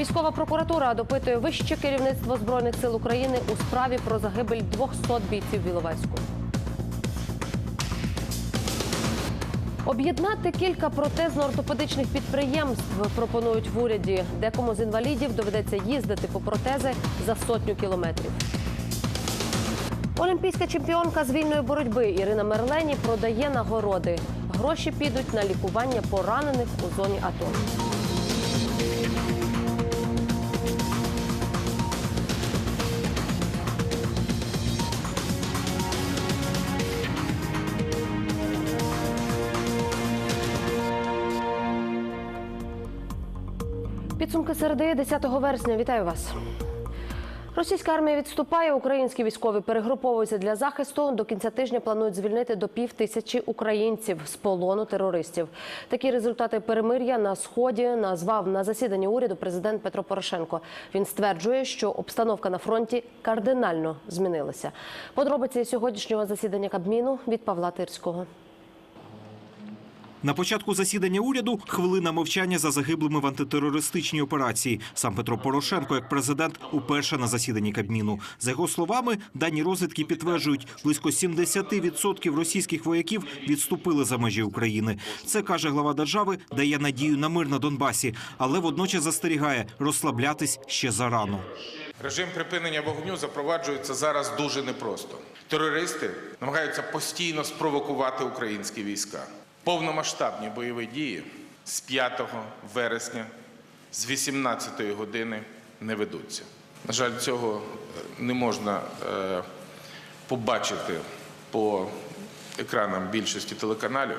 Військова прокуратура допитує вище керівництво збройних сил України у справі про загибель 200 бійців в Об'єднати кілька протезно-ортопедичних підприємств пропонують в уряді. Декому з інвалідів доведеться їздити по протези за сотню кілометрів. Олімпійська чемпіонка з вільної боротьби Ірина Мерлені продає нагороди. Гроші підуть на лікування поранених у зоні АТО. Підсумки середи 10 вересня. Вітаю вас. Російська армія відступає. Українські військові перегруповуються для захисту. До кінця тижня планують звільнити до пів тисячі українців з полону терористів. Такі результати перемир'я на сході назвав на засіданні уряду президент Петро Порошенко. Він стверджує, що обстановка на фронті кардинально змінилася. Подробиці сьогоднішнього засідання Кабміну від Павла Тирського. На початку засідання уряду хвилина мовчання за загиблими в антитерористичній операції. Сам Петро Порошенко, як президент, уперше на засіданні Кабміну. За його словами, дані розвідки підтверджують, близько 70% російських вояків відступили за межі України. Це каже глава держави, дає надію на мир на Донбасі, але водночас застерігає розслаблятись ще зарано. Режим припинення вогню запроваджується зараз дуже непросто. Терористи намагаються постійно спровокувати українські війська. Повномасштабні бойові дії з 5 вересня з 18 години не ведуться. На жаль, цього е, не можна е, побачити по екранам більшості телеканалів,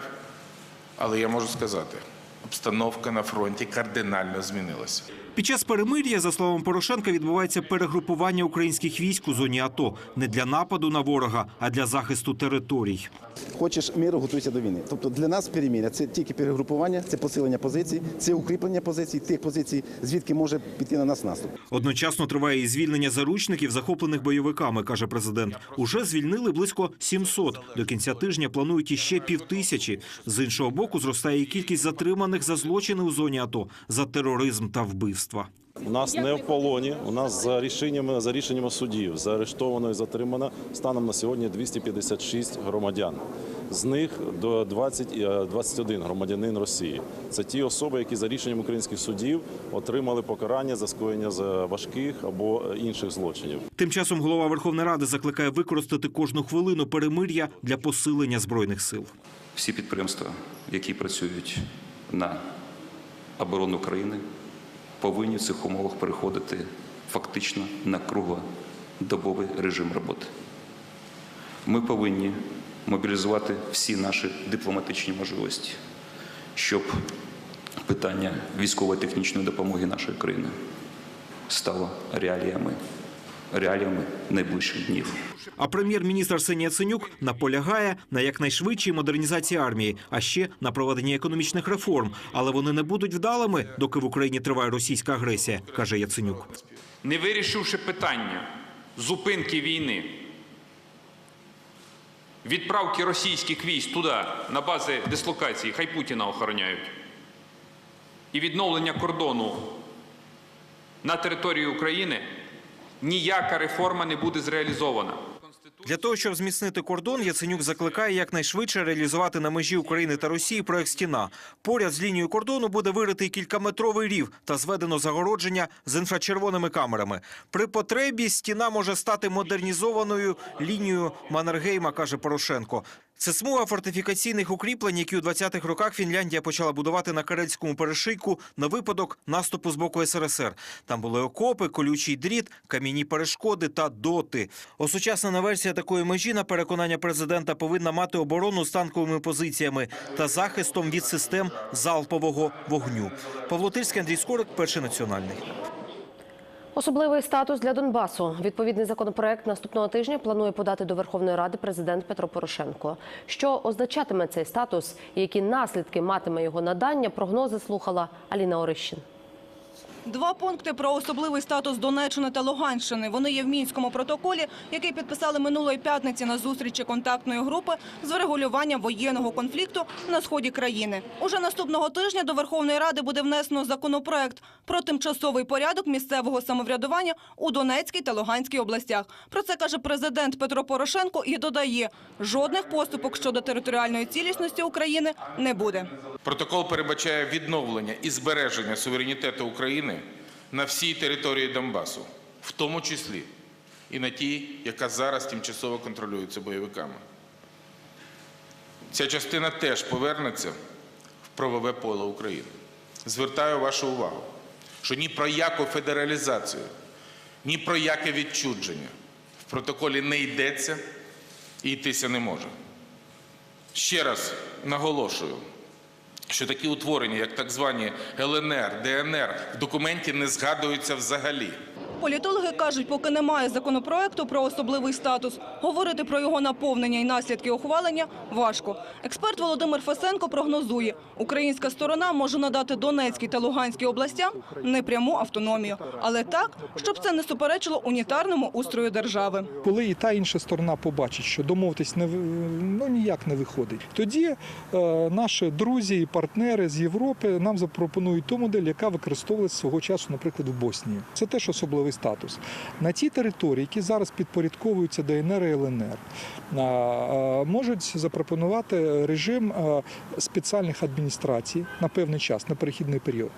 але я можу сказати, обстановка на фронті кардинально змінилася. Під час перемир'я, за словами Порошенка, відбувається перегрупування українських військ у зоні АТО не для нападу на ворога, а для захисту територій. Хочеш миру, готуйся до війни. Тобто для нас переміря це тільки перегрупування, це посилення позицій, це укріплення позицій, тих позицій, звідки може піти на нас наступ. Одночасно триває і звільнення заручників, захоплених бойовиками, каже президент. Уже звільнили близько 700. До кінця тижня планують іще півтисячі. З іншого боку, зростає і кількість затриманих за злочини у зоні АТО, за тероризм та вбивства. У нас не в полоні. У нас за рішеннями за рішеннями судів заарештовано і затримано станом на сьогодні 256 громадян. З них до 20, е, 21 громадянин Росії. Це ті особи, які за рішенням українських судів отримали покарання за скоєння з важких або е, інших злочинів. Тим часом голова Верховної Ради закликає використати кожну хвилину перемир'я для посилення збройних сил. всі підприємства, які працюють на оборону країни, повинні в цих умовах переходити фактично на круглодобовий режим роботи. Ми повинні мобілізувати всі наші дипломатичні можливості, щоб питання військово-технічної допомоги нашої країни стало реаліями, реаліями найближчих днів. А прем'єр-міністр Арсеній Яценюк наполягає на якнайшвидшій модернізації армії, а ще на проведенні економічних реформ. Але вони не будуть вдалими, доки в Україні триває російська агресія, каже Яценюк. не вирішивши питання зупинки війни, відправки російських військ туди, на бази дислокації, хай Путіна охороняють, і відновлення кордону на території України, ніяка реформа не буде зреалізована. Для того, щоб зміцнити кордон, Яценюк закликає якнайшвидше реалізувати на межі України та Росії проект «Стіна». Поряд з лінією кордону буде виритий кількаметровий рів та зведено загородження з інфрачервоними камерами. При потребі стіна може стати модернізованою лінією Маннергейма, каже Порошенко. Це смуга фортифікаційних укріплень, які у 20-х роках Фінляндія почала будувати на Карельському перешийку на випадок наступу з боку СРСР. Там були окопи, колючий дріт, кам'яні перешкоди та доти. Осучаснена версія такої межі, на переконання президента, повинна мати оборону з танковими позиціями та захистом від систем залпового вогню. Павло Тильський, Андрій Скорик, перший національний. Особливий статус для Донбасу. Відповідний законопроект наступного тижня планує подати до Верховної Ради президент Петро Порошенко. Що означатиме цей статус і які наслідки матиме його надання? Прогнози слухала Аліна Орищин. Два пункти про особливий статус Донеччини та Луганщини. Вони є в мінському протоколі, який підписали минулої п'ятниці на зустрічі контактної групи з врегулювання воєнного конфлікту на сході країни. Уже наступного тижня до Верховної Ради буде внесено законопроект про тимчасовий порядок місцевого самоврядування у Донецькій та Луганській областях. Про це каже президент Петро Порошенко і додає: жодних поступок щодо територіальної цілісності України не буде. Протокол передбачає відновлення і збереження суверенітету України на всій території Донбасу, в тому числі і на тій, яка зараз тимчасово контролюється бойовиками. Ця частина теж повернеться в правове поле України. Звертаю вашу увагу, що ні про яку федералізацію, ні про яке відчудження в протоколі не йдеться і йтися не може. Ще раз наголошую, що такі утворення, як так звані ЛНР, ДНР, в документі не згадуються взагалі. Політологи кажуть, поки немає законопроекту про особливий статус, говорити про його наповнення і наслідки ухвалення важко. Експерт Володимир Фесенко прогнозує, українська сторона може надати Донецькій та Луганській областям непряму автономію, але так, щоб це не суперечило унітарному устрою держави. Коли і та інша сторона побачить, що домовитись не ну, ніяк не виходить, тоді е, наші друзі і партнери з Європи нам запропонують ту модель, яка використовувалася свого часу, наприклад, в Боснії. Це теж особливий статус. На ті території, які зараз підпорядковуються ДНР і ЛНР, можуть запропонувати режим спеціальних адміністрацій на певний час, на перехідний період,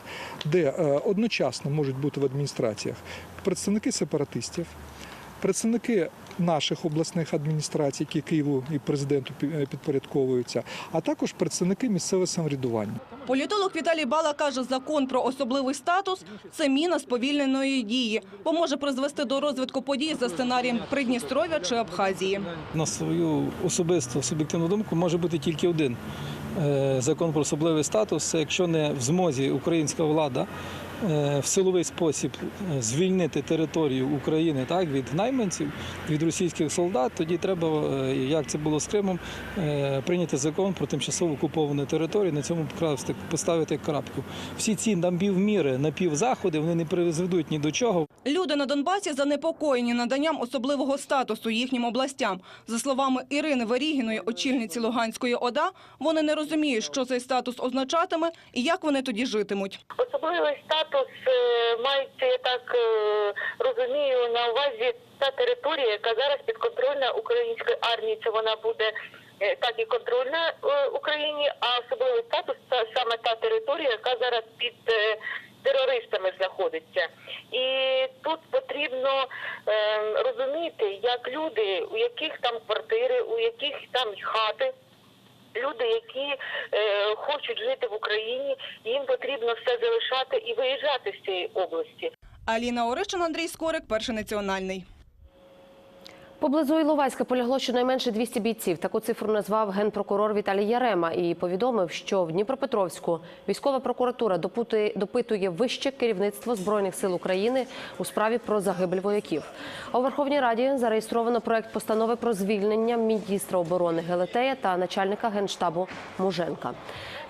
де е, одночасно можуть бути в адміністраціях представники сепаратистів, представники наших обласних адміністрацій, які Києву і президенту підпорядковуються, а також представники місцевого самоврядування. Політолог Віталій Бала каже, закон про особливий статус – це міна сповільненої дії, бо може призвести до розвитку подій за сценарієм Придністров'я чи Абхазії. На свою особисту суб'єктивну думку може бути тільки один е, закон про особливий статус. Це якщо не в змозі українська влада е, в силовий спосіб е, звільнити територію України так від найманців, від російських солдат, тоді треба, е, як це було з Кримом, е, прийняти закон про тимчасово окуповану територію. На цьому поставити крапку. Всі ці напівміри, напівзаходи вони не призведуть ні до чого. Люди на Донбасі занепокоєні наданням особливого статусу їхнім областям. За словами Ірини Верігіної, очільниці Луганської ОДА, вони не розуміють, що цей статус означатиме і як вони тоді житимуть. Особливий статус е, мається, я так е, розумію, на увазі та територія, яка зараз підконтрольна української армії. Це вона буде е, так і контрольна Україні, а особливий статус це саме та територія, яка зараз під терористами знаходиться. І тут потрібно е, розуміти, як люди, у яких там квартири, у яких там хати. Люди, які е, хочуть жити в Україні, їм потрібно все залишати і виїжджати з цієї області. Аліна Оришин, Андрій Скорик, Перший національний. Поблизу Іловайська полягло щонайменше 200 бійців. Таку цифру назвав генпрокурор Віталій Ярема і повідомив, що в Дніпропетровську військова прокуратура допитує, вище керівництво збройних сил України у справі про загибель вояків. У Верховній Раді зареєстровано проект постанови про звільнення міністра оборони Гелетея та начальника генштабу Муженка.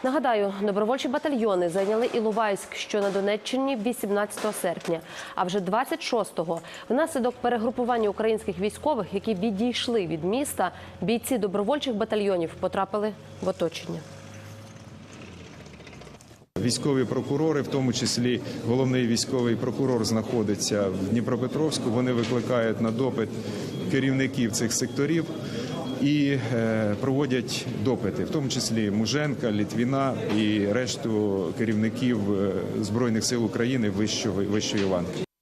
Нагадаю, добровольчі батальйони зайняли Іловайськ, що на Донеччині 18 серпня. А вже 26-го внаслідок перегрупування українських військових, які відійшли від міста, бійці добровольчих батальйонів потрапили в оточення. Військові прокурори, в тому числі головний військовий прокурор, знаходиться в Дніпропетровську. Вони викликають на допит керівників цих секторів і е, проводять допити, в тому числі Муженка, Літвіна і решту керівників е, збройних сил України вищої вищої ланки.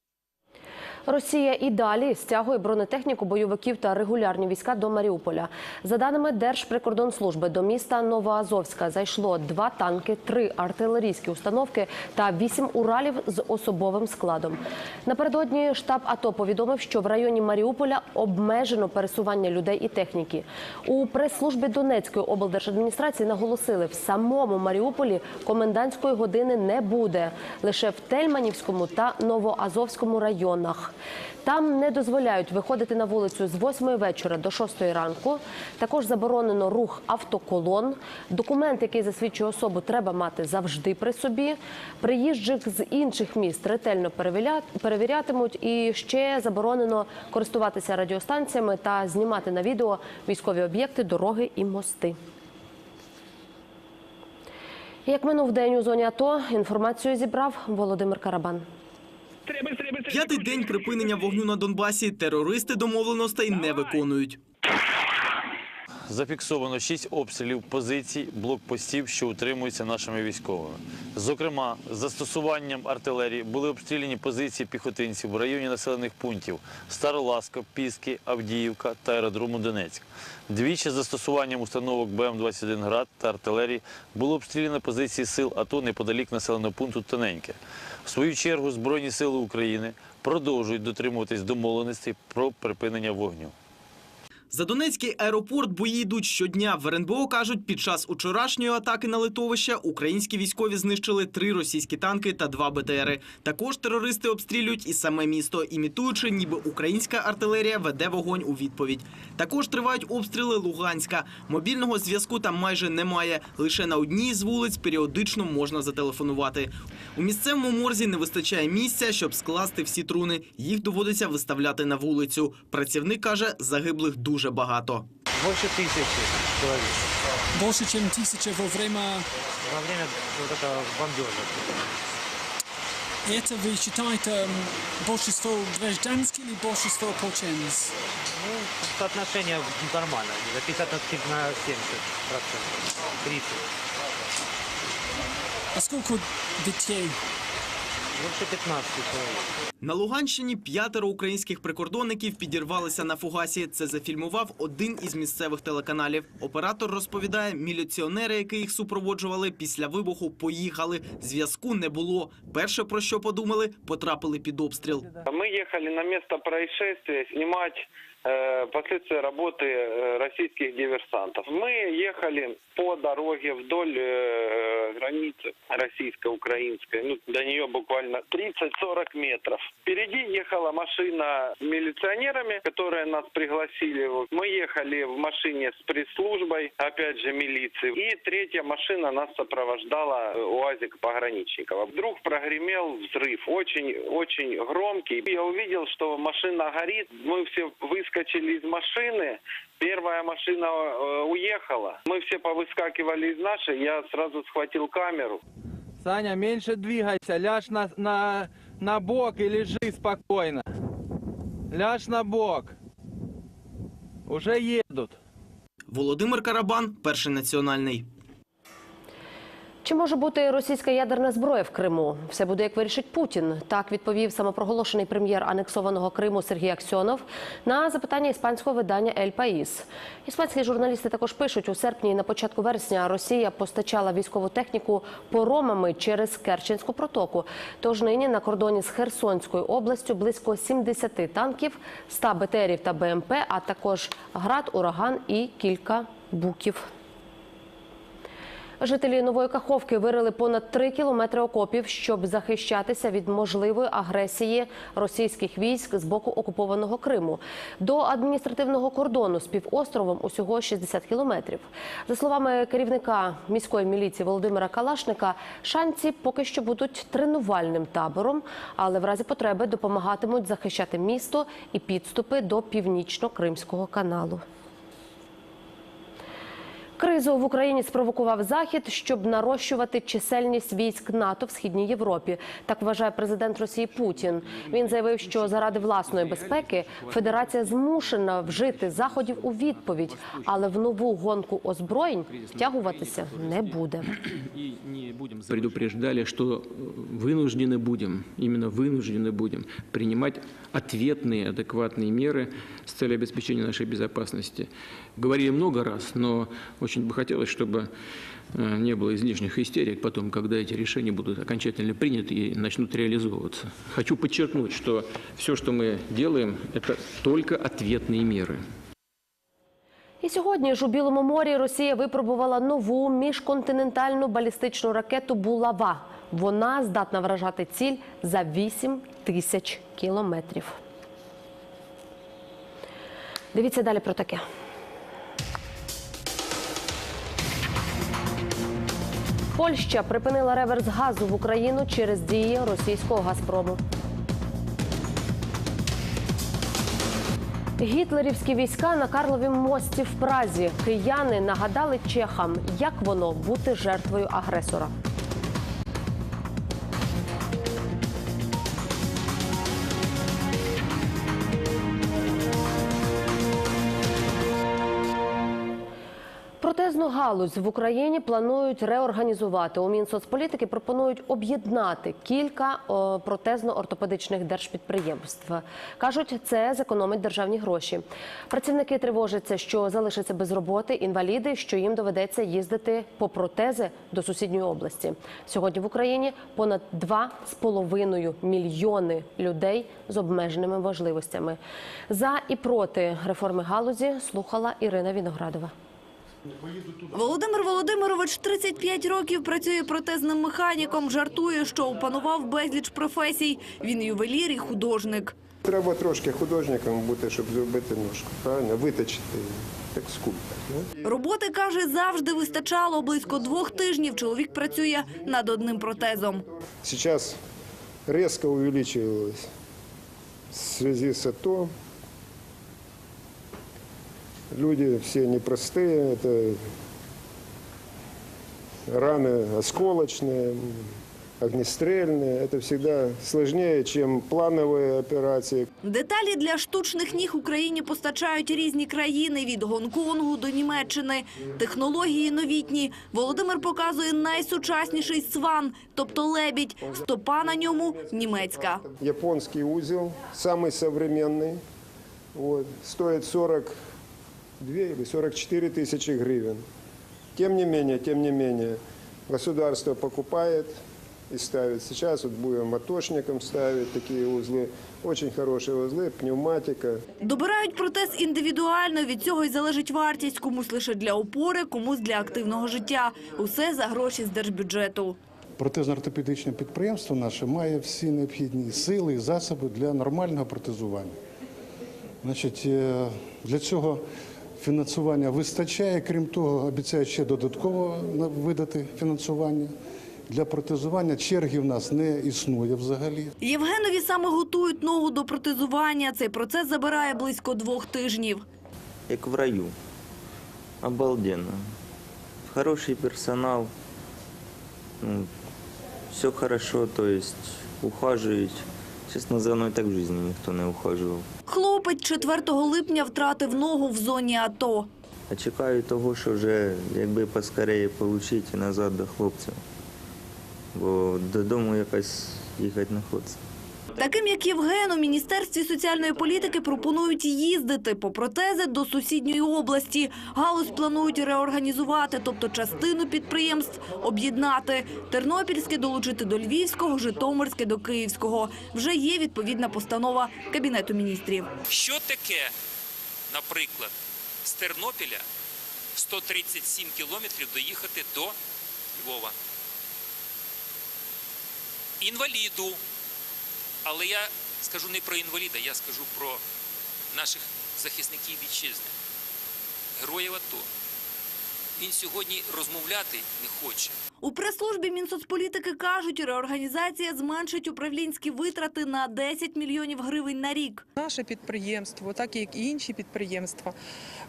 Росія і далі стягує бронетехніку бойовиків та регулярні війська до Маріуполя. За даними Держприкордонслужби, до міста Новоазовська зайшло два танки, три артилерійські установки та вісім уралів з особовим складом. Напередодні штаб АТО повідомив, що в районі Маріуполя обмежено пересування людей і техніки. У прес-службі Донецької облдержадміністрації наголосили, в самому Маріуполі комендантської години не буде лише в Тельманівському та Новоазовському районах. Там не дозволяють виходити на вулицю з 8 вечора до 6 ранку. Також заборонено рух автоколон. Документ, який засвідчує особу, треба мати завжди при собі. Приїжджих з інших міст ретельно перевірятимуть. І ще заборонено користуватися радіостанціями та знімати на відео військові об'єкти, дороги і мости. Як минув день у зоні АТО, інформацію зібрав Володимир Карабан. П'ятий день припинення вогню на Донбасі. Терористи домовленостей не виконують. Зафіксовано шість обстрілів позицій блокпостів, що утримуються нашими військовими. Зокрема, з застосуванням артилерії були обстріляні позиції піхотинців в районі населених пунктів Староласка, Піски, Авдіївка та аеродрому Донецьк. Двічі з застосуванням установок БМ-21 «Град» та артилерії було обстріляно позиції сил АТО неподалік населеного пункту Тоненьке. В свою чергу Збройні сили України продовжують дотримуватись домовленостей про припинення вогню. За Донецький аеропорт бої йдуть щодня. В РНБО кажуть, під час учорашньої атаки на литовище українські військові знищили три російські танки та два БТРи. Також терористи обстрілюють і саме місто, імітуючи, ніби українська артилерія веде вогонь у відповідь. Також тривають обстріли Луганська. Мобільного зв'язку там майже немає. Лише на одній з вулиць періодично можна зателефонувати. У місцевому морзі не вистачає місця, щоб скласти всі труни. Їх доводиться виставляти на вулицю. Працівник каже, загиблих дуже багато. Больше тысячи человек Больше, чем тысяча во время... во время вот этого бомбежа. Это вы считаете м, большинство гражданских или большинство ополченцев? Ну, соотношение нормально, за 50 на 70 процентов. 30. А сколько детей? Больше 15 человек. На Луганщині п'ятеро українських прикордонників підірвалися на фугасі. Це зафільмував один із місцевих телеканалів. Оператор розповідає, міліціонери, які їх супроводжували, після вибуху поїхали. Зв'язку не було. Перше про що подумали, потрапили під обстріл. Ми їхали на місце происшествия снимать э, последствия работы э, российских диверсантов. Мы ехали по дороге вдоль э, границы российско-украинской. Ну, до нее буквально 30-40 метров. Впереди ехала машина с милиционерами, которые нас пригласили. Мы ехали в машине с пресс-службой, опять же, милиции. И третья машина нас сопровождала э, УАЗик пограничников. Вдруг прогремел взрыв, очень, очень громкий. Я увидел, что машина горит. Мы все выскочили из машины. Первая машина э, уехала. Мы все повыскакивали из нашей. Я сразу схватил камеру. Саня, меньше двигайся, ляжь на, на, на бок и лежи спокойно. Ляжь на бок. Уже едут. Володимир Карабан, перший національний. Чи може бути російська ядерна зброя в Криму? Все буде як вирішить Путін. Так відповів самопроголошений прем'єр анексованого Криму Сергій Аксьонов на запитання іспанського видання Ель Паїс. Іспанські журналісти також пишуть у серпні і на початку вересня Росія постачала військову техніку поромами через Керченську протоку. Тож нині на кордоні з Херсонською областю близько 70 танків, 100 БТРів та БМП, а також град, ураган і кілька буків. Жителі Нової Каховки вирили понад 3 кілометри окопів, щоб захищатися від можливої агресії російських військ з боку окупованого Криму. До адміністративного кордону з півостровом усього 60 кілометрів. За словами керівника міської міліції Володимира Калашника, шанці поки що будуть тренувальним табором, але в разі потреби допомагатимуть захищати місто і підступи до північно-кримського каналу. Кризу в Україні спровокував захід, щоб нарощувати чисельність військ НАТО в східній Європі. Так вважає президент Росії Путін. Він заявив, що заради власної безпеки Федерація змушена вжити заходів у відповідь, але в нову гонку озброєнь втягуватися не буде. предупреждали, что вынуждены будем, именно вынуждены будем принимать ответные, адекватные меры с целью обеспечения нашей безопасности. Говорили много раз, но очень бы хотелось, чтобы э, не было излишних истерик потом, когда эти решения будут окончательно приняты и начнут реализовываться. Хочу подчеркнуть, что все, что мы делаем, это только ответные меры. І сьогодні ж у Білому морі Росія випробувала нову міжконтинентальну балістичну ракету Булава. Вона здатна вражати ціль за 8 тисяч кілометрів. Дивіться далі про таке. Польща припинила реверс газу в Україну через дії російського Газпрому. Гітлерівські війська на Карловім мості в Празі. Кияни нагадали чехам, як воно бути жертвою агресора. Протезну галузь в Україні планують реорганізувати. У Мінсоцполітики пропонують об'єднати кілька протезно-ортопедичних держпідприємств. Кажуть, це зекономить державні гроші. Працівники тривожаться, що залишаться без роботи інваліди, що їм доведеться їздити по протези до сусідньої області. Сьогодні в Україні понад 2,5 мільйони людей з обмеженими можливостями. За і проти реформи галузі слухала Ірина Віноградова. Володимир Володимирович 35 років працює протезним механіком. Жартує, що опанував безліч професій. Він ювелір і художник. Треба трошки художником бути, щоб зробити ножку, правильно? Виточити, скульптор. Роботи, каже, завжди вистачало. Близько двох тижнів чоловік працює над одним протезом. Сейчас резко увеличивалось в связи с АТО. Люди все непростые, это раны осколочные, огнестрельные. Это всегда сложнее, чем планові операції. Деталі для штучних ніг Україні постачають різні країни від Гонконгу до Німеччини. Технології новітні. Володимир показує найсучасніший сван, тобто лебідь. Стопа на ньому німецька. Японський узіл, самий сучасний. Стоїть 40 2 или 44 тысячи гривен. Тем не менее, тем не менее, государство покупает и ставит. Сейчас вот будем матошникам ставить такие узлы. Очень хороші узли, пневматика. Добирають протез індивідуально. Від цього й залежить вартість. Комусь лише для опори, комусь для активного життя. Усе за гроші з держбюджету. Протезно-ортопедичне підприємство наше має всі необхідні сили і засоби для нормального протезування. Значить, е, для цього фінансування вистачає. Крім того, обіцяють ще додатково на- видати фінансування. Для протезування черги в нас не існує взагалі. Євгенові саме готують ногу до протезування. Цей процес забирає близько двох тижнів. як в раю. Обалденно. Хороший персонал. Ну, все хорошо, то есть ухаживают. Честно, за мной так в жизни никто не ухаживал. Хлопець 4 липня втратив ногу в зоні АТО. А чекаю того, що вже якби поскорее отримати назад до хлопців. Бо додому якось їхати не хочеться. Таким як Євген, у Міністерстві соціальної політики пропонують їздити по протези до сусідньої області. Галузь планують реорганізувати, тобто частину підприємств об'єднати. Тернопільське долучити до Львівського, Житомирське до Київського. Вже є відповідна постанова Кабінету міністрів. Що таке, наприклад, з Тернопіля в 137 кілометрів доїхати до Львова? Інваліду. Але я скажу не про інваліда, я скажу про наших захисників вітчизни, героїв АТО. Він сьогодні розмовляти не хоче. У прес-службі Мінсоцполітики кажуть, реорганізація зменшить управлінські витрати на 10 мільйонів гривень на рік. Наше підприємство, так як і інші підприємства,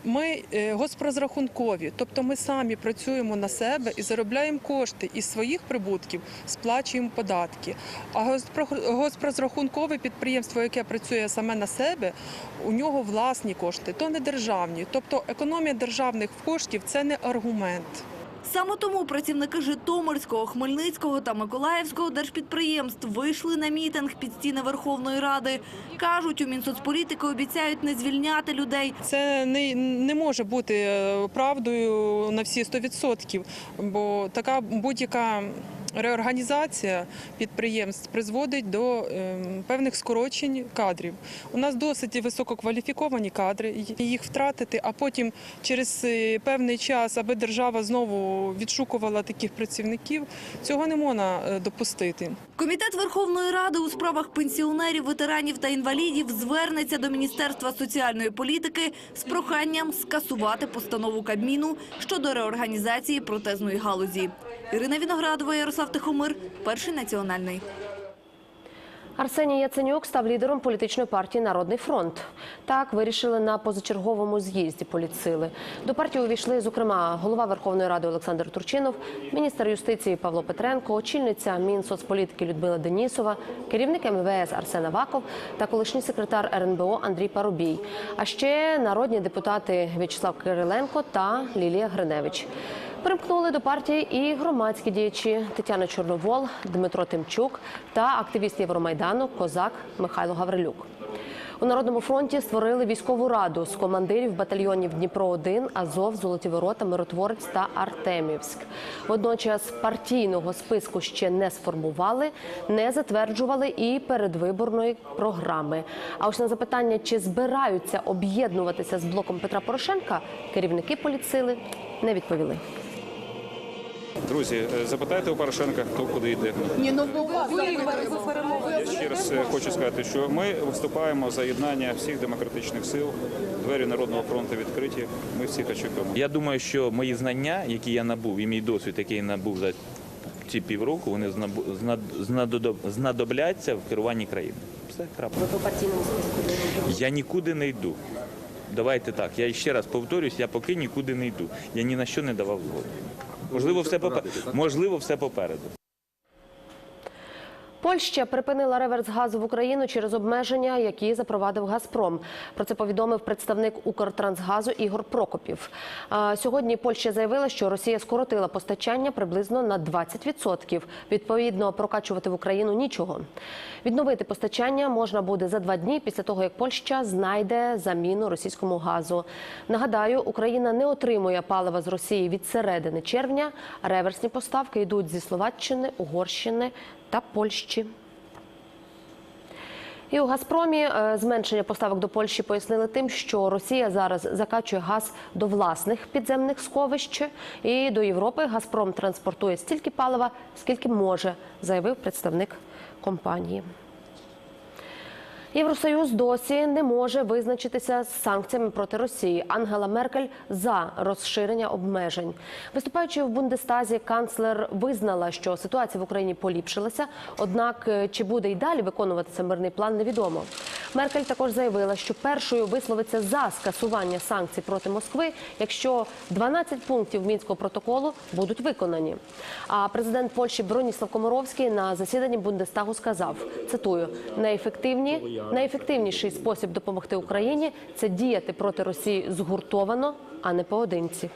ми е, госпрозрахункові, тобто ми самі працюємо на себе і заробляємо кошти із своїх прибутків, сплачуємо податки. А госпро- госпрозрахункове підприємство, яке працює саме на себе, у нього власні кошти, то не державні. Тобто економія державних коштів це не аргумент. Саме тому працівники Житомирського, Хмельницького та Миколаївського держпідприємств вийшли на мітинг під стіни Верховної Ради. Кажуть, у Мінсоцполітики обіцяють не звільняти людей. Це не, не може бути е, правдою на всі 100%, бо така будь-яка реорганізація підприємств призводить до ем, певних скорочень кадрів. У нас досить висококваліфіковані кадри, їх втратити, а потім через е, певний час, аби держава знову відшукувала таких працівників, цього не можна е, допустити. Комітет Верховної Ради у справах пенсіонерів, ветеранів та інвалідів звернеться до Міністерства соціальної політики з проханням скасувати постанову Кабміну щодо реорганізації протезної галузі. Ірина Віноградова, Ярослав Тихомир, Перший національний. Арсеній Яценюк став лідером політичної партії Народний фронт. Так вирішили на позачерговому з'їзді політсили. До партії увійшли, зокрема, голова Верховної Ради Олександр Турчинов, міністр юстиції Павло Петренко, очільниця Мінсоцполітики Людмила Денісова, керівник МВС Арсен Аваков та колишній секретар РНБО Андрій Парубій. А ще народні депутати В'ячеслав Кириленко та Лілія Гриневич. Примкнули до партії і громадські діячі Тетяна Чорновол, Дмитро Тимчук та активіст Євромайдану Козак Михайло Гаврилюк. У Народному фронті створили військову раду з командирів батальйонів Дніпро-1, Азов, Золоті Ворота, Миротворець та Артемівськ. Водночас партійного списку ще не сформували, не затверджували і передвиборної програми. А ось на запитання, чи збираються об'єднуватися з блоком Петра Порошенка, керівники політсили не відповіли. Друзі, е, запитайте у Порошенка, хто куди йде. Ні, ну Я ще раз е, хочу сказати, що ми виступаємо за єднання всіх демократичних сил. Двері Народного фронту відкриті. Ми всіх очікуємо. Я думаю, що мої знання, які я набув, і мій досвід, який я набув за ці півроку, вони знадобляться в керуванні країни. Все крапка. Ви по партійному списку Я нікуди не йду. Давайте так. Я ще раз повторюсь, я поки нікуди не йду. Я ні на що не давав згоду. Можливо, все попереду. Можливо, все попереду. Польща припинила реверс газу в Україну через обмеження, які запровадив Газпром. Про це повідомив представник Укртрансгазу Ігор Прокопів. Сьогодні Польща заявила, що Росія скоротила постачання приблизно на 20%. Відповідно, прокачувати в Україну нічого. Відновити постачання можна буде за два дні після того, як Польща знайде заміну російському газу. Нагадаю, Україна не отримує палива з Росії від середини червня. Реверсні поставки йдуть зі Словаччини, Угорщини та Польщі. І у Газпромі е, зменшення поставок до Польщі пояснили тим, що Росія зараз закачує газ до власних підземних сховищ, і до Європи Газпром транспортує стільки палива, скільки може, заявив представник компанії. Євросоюз досі не може визначитися з санкціями проти Росії. Ангела Меркель за розширення обмежень. Виступаючи в Бундестазі, канцлер визнала, що ситуація в Україні поліпшилася. Однак, е, чи буде й далі виконуватися мирний план, невідомо. Меркель також заявила, що першою висловиться за скасування санкцій проти Москви, якщо 12 пунктів мінського протоколу будуть виконані. А президент Польщі Броніслав Комаровський на засіданні Бундестагу сказав: цитую найефективні. Найефективніший спосіб допомогти Україні це діяти проти Росії згуртовано, а не поодинці.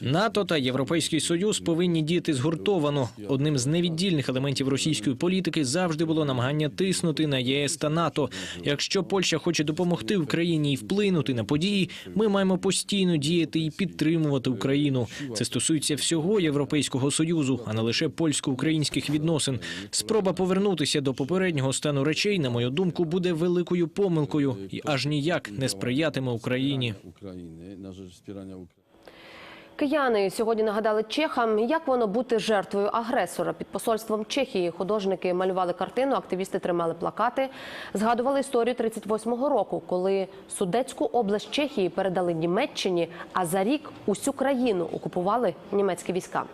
НАТО та Європейський Союз повинні діяти згуртовано. Одним з невіддільних елементів російської політики завжди було намагання тиснути на ЄС та НАТО. Якщо Польща хоче допомогти Україні і вплинути на події, ми маємо постійно діяти і підтримувати Україну. Це стосується всього Європейського союзу, а не лише польсько-українських відносин. Спроба повернутися до попереднього стану речей, на мою думку, буде великою помилкою і аж ніяк не сприятиме Україні. Кияни сьогодні нагадали чехам, як воно бути жертвою агресора. Під посольством Чехії художники малювали картину, активісти тримали плакати. Згадували історію 38-го року, коли Судецьку область Чехії передали Німеччині, а за рік усю країну окупували німецькі війська.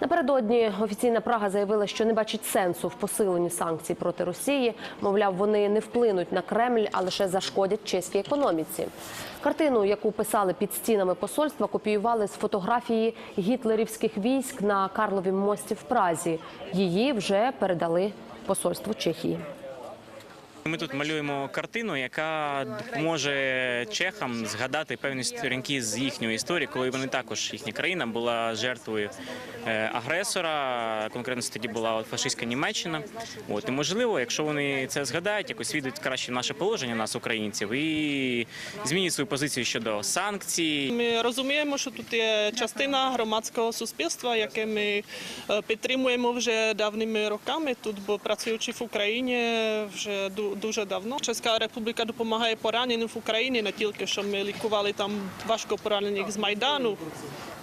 Напередодні офіційна Прага заявила, що не бачить сенсу в посиленні санкцій проти Росії. Мовляв, вони не вплинуть на Кремль, а лише зашкодять чеській економіці. Картину, яку писали під стінами посольства, копіювали з фотографії гітлерівських військ на Карловім мості в Празі. Її вже передали посольству Чехії. Ми тут малюємо картину, яка допоможе чехам згадати певні сторінки з їхньої історії, коли вони також їхня країна була жертвою е, агресора. Конкретно тоді була фашистська Німеччина. От і можливо, якщо вони це згадають, якось відуть краще наше положення нас, українців, і змінять свою позицію щодо санкцій. Ми розуміємо, що тут є частина громадського суспільства, яке ми е, підтримуємо вже давними роками. Тут бо працюючи в Україні вже дуже давно. Чеська республіка допомагає пораненим в Україні, не тільки що ми лікували там важко поранених з майдану.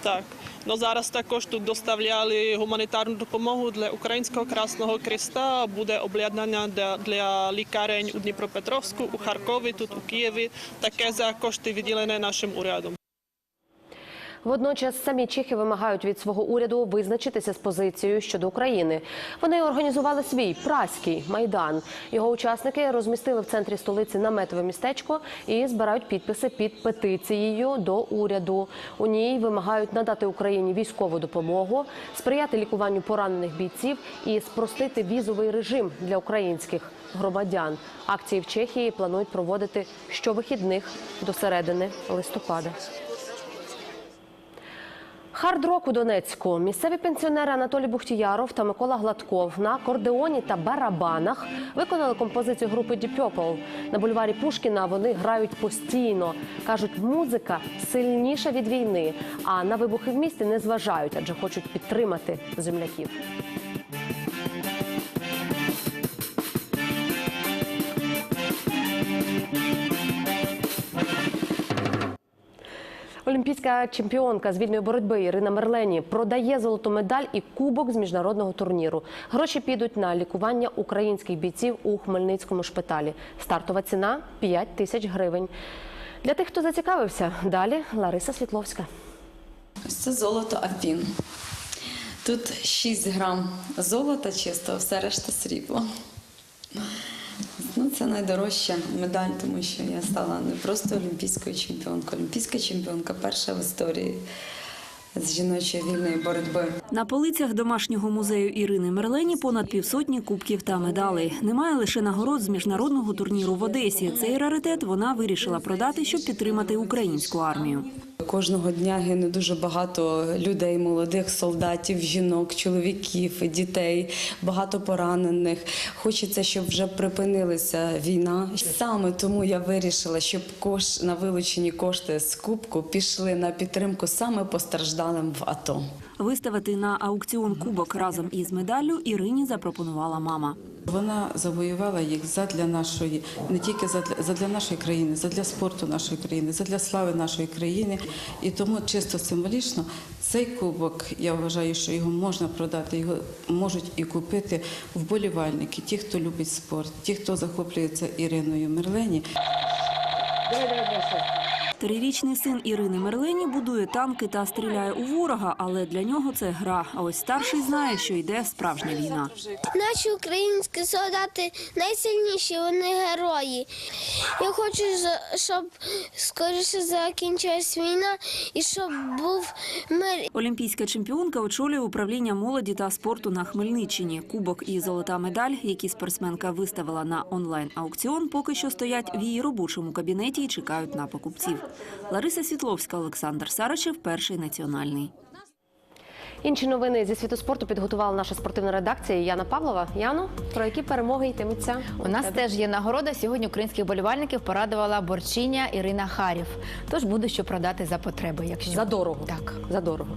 Так. Ну зараз також тут доставляли гуманітарну допомогу для українського Красного Креста. Буде обладнання для, для лікарень у Дніпропетровську, у Харкові, тут у Києві. Таке за кошти виділені нашим урядом. Водночас самі чехи вимагають від свого уряду визначитися з позицією щодо України. Вони організували свій праський майдан. Його учасники розмістили в центрі столиці наметове містечко і збирають підписи під петицією до уряду. У ній вимагають надати Україні військову допомогу, сприяти лікуванню поранених бійців і спростити візовий режим для українських громадян. Акції в Чехії планують проводити щовихідних до середини листопада. Хард-рок у Донецьку. Місцеві пенсіонери Анатолій Бухтіяров та Микола Гладков на акордеоні та барабанах виконали композицію групи Deep Purple. На бульварі Пушкіна вони грають постійно. Кажуть, музика сильніша від війни, а на вибухи в місті не зважають, адже хочуть підтримати земляків. Олімпійська чемпіонка з вільної боротьби Ірина Мерлені продає золоту медаль і кубок з міжнародного турніру. Гроші підуть на лікування українських бійців у Хмельницькому шпиталі. Стартова ціна 5 тисяч гривень. Для тих, хто зацікавився, далі Лариса Світловська. Ось це золото Афін. Тут 6 грам золота чистого, все решта срібло. Ну, це найдорожча медаль, тому що я стала не просто олімпійською чемпіонкою. Олімпійська чемпіонка перша в історії з жіночої вільної боротьби. На полицях домашнього музею Ірини Мерлені понад півсотні кубків та медалей. Немає лише нагород з міжнародного турніру в Одесі. Цей раритет вона вирішила продати, щоб підтримати українську армію. Кожного дня гине дуже багато людей, молодих солдатів, жінок, чоловіків, дітей, багато поранених. Хочеться, щоб вже припинилася війна. Саме тому я вирішила, щоб кош на вилучені кошти з кубку пішли на підтримку саме постраждалим в АТО. Виставити на аукціон кубок разом із медаллю Ірині запропонувала мама. Вона завоювала їх задля нашої, не тільки задля, задля нашої країни, задля спорту нашої країни, задля слави нашої країни. І тому чисто символічно цей кубок, я вважаю, що його можна продати, його можуть і купити вболівальники, ті, хто любить спорт, ті, хто захоплюється Іриною Мерлені. Трирічний син Ірини Мерлені будує танки та стріляє у ворога, але для нього це гра. А ось старший знає, що йде справжня війна. Наші українські солдати найсильніші, вони герої. Я хочу, щоб скоріше закінчилась війна і щоб був мир. Олімпійська чемпіонка очолює управління молоді та спорту на Хмельниччині. Кубок і золота медаль, які спортсменка виставила на онлайн-аукціон, поки що стоять в її робочому кабінеті і чекають на покупців. Лариса Світловська, Олександр Сарачев, перший національний. Інші новини зі світу спорту підготувала наша спортивна редакція Яна Павлова. Яно, про які перемоги йтиметься? У нас теж є нагорода. Сьогодні українських болівальників порадувала борчиня Ірина Харів. Тож буде що продати за потреби. Якщо За дорого. Так. За дорого.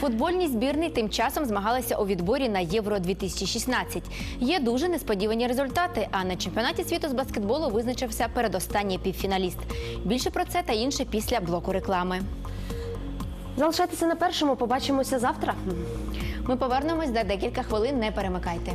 Футбольні збірні тим часом змагалися у відборі на Євро 2016. Є дуже несподівані результати. А на чемпіонаті світу з баскетболу визначився передостанній півфіналіст. Більше про це та інше після блоку реклами. Залишайтеся на першому. Побачимося завтра. Ми повернемось за декілька хвилин. Не перемикайте.